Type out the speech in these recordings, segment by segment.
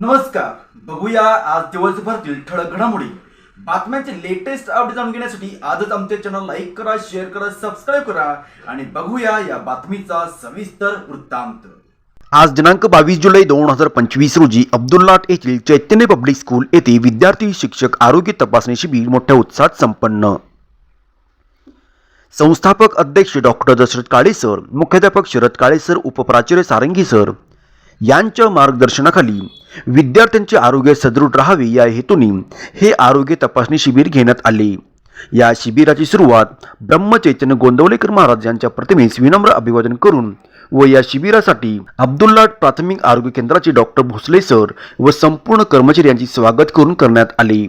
नमस्कार. बघूया आज दिवसभरातील ठळक घडामोडी. बातम्यांचे लेटेस्ट अपडेट जाणून घेण्यासाठी आजच आमच्या चॅनल लाईक करा शेअर करा सबस्क्राईब करा आणि बघूया या बातमीचा सविस्तर वृत्तांत. आज दिनांक बावीस जुलै दोन हजार पंचवीस रोजी अब्दुल्लाट येथील चैतन्य पब्लिक स्कूल येथे विद्यार्थी शिक्षक आरोग्य तपासणी शिबिर मोठ्या उत्साहात संपन्न. संस्थापक अध्यक्ष डॉक्टर दशरथ काळे सर मुख्याध्यापक शरद काळे सर उपप्राचार्य सारंगी सर यांच्या मार्गदर्शनाखाली विद्यार्थ्यांचे आरोग्य सदृढ राहावे या हेतूने हे आरोग्य तपासणी शिबिर घेण्यात आले. या शिबिराची सुरुवात ब्रह्मचैतन्य गोंदवलेकर महाराज यांच्या प्रतिमेस विनम्र अभिवादन करून व या शिबिरासाठी अब्दुल्लाट प्राथमिक आरोग्य केंद्राचे डॉक्टर भोसले सर व संपूर्ण कर्मचारी यांची स्वागत करून करण्यात आले.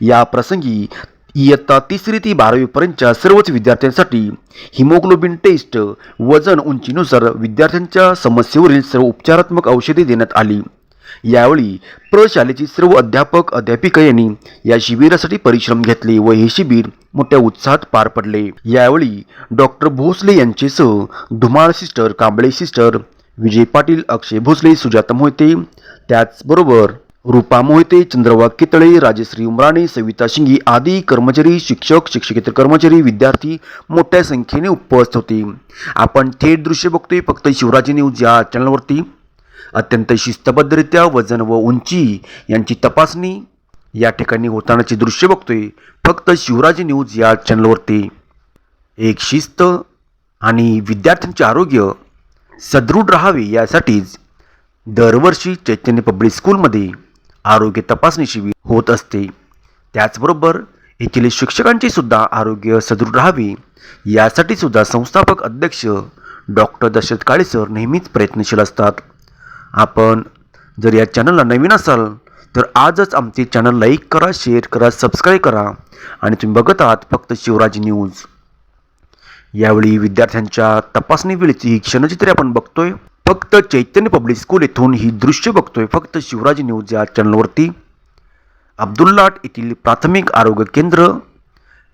या प्रसंगी इयत्ता तिसरी ती बारावीपर्यंतच्या सर्वच विद्यार्थ्यांसाठी हिमोग्लोबिन टेस्ट वजन उंचीनुसार विद्यार्थ्यांच्या समस्येवरील सर्व उपचारात्मक औषधे देण्यात आली. यावेळी प्रशालेची सर्व अध्यापक अध्यापिका यांनी या शिबिरासाठी परिश्रम घेतले व हे शिबिर मोठ्या उत्साहात पार पडले. यावेळी डॉक्टर भोसले यांचेसह धुमाळ सिस्टर कांबळे सिस्टर विजय पाटील अक्षय भोसले सुजाता मोहिते त्याचबरोबर रूपा मोहिते चंद्रवा कितळे राजश्री उमराणे सविता शिंगी आदी कर्मचारी शिक्षक शिक्षकेतर कर्मचारी विद्यार्थी मोठ्या संख्येने उपस्थित होते. आपण थेट दृश्य बघतोय फक्त शिवराजी न्यूज या चॅनलवरती. अत्यंत शिस्तबद्धरित्या वजन व उंची यांची तपासणी या ठिकाणी होतानाचे दृश्य बघतोय फक्त शिवराजी न्यूज या चॅनलवरती. एक शिस्त आणि विद्यार्थ्यांचे आरोग्य सदृढ राहावे यासाठीच दरवर्षी चैतन्य पब्लिक स्कूलमध्ये आरोग्य तपासणी शिबिर होत असते. त्याचबरोबर येथील शिक्षकांची सुद्धा आरोग्य सदृढ राहावी यासाठी सुद्धा संस्थापक अध्यक्ष डॉक्टर दशरथ काळे सर नेहमीच प्रयत्नशील असतात. आपण जर या चॅनलला नवीन असाल तर आजच आमचे चॅनल लाईक करा शेअर करा सबस्क्राईब करा आणि तुम्ही बघत आहात फक्त शिवराज न्यूज. यावेळी विद्यार्थ्यांच्या तपासणी वेळेची ही क्षणचित्रे आपण बघतोय. फक्त चैतन्य पब्लिक स्कूल येथून ही दृश्य बघतोय. फक्त शिवराज न्यूज या चॅनलवरती. अब्दुल्लाट येथील प्राथमिक आरोग्य केंद्र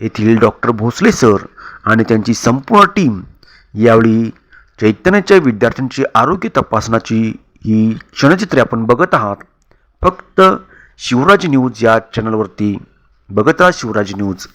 येथील डॉक्टर भोसले सर आणि त्यांची संपूर्ण टीम यावेळी चैतन्याच्या विद्यार्थ्यांची आरोग्य तपासण्याची ही क्षणचित्रे आपण बघत आहात. फक्त शिवराज न्यूज या चॅनलवरती. बघत राहा शिवराज न्यूज.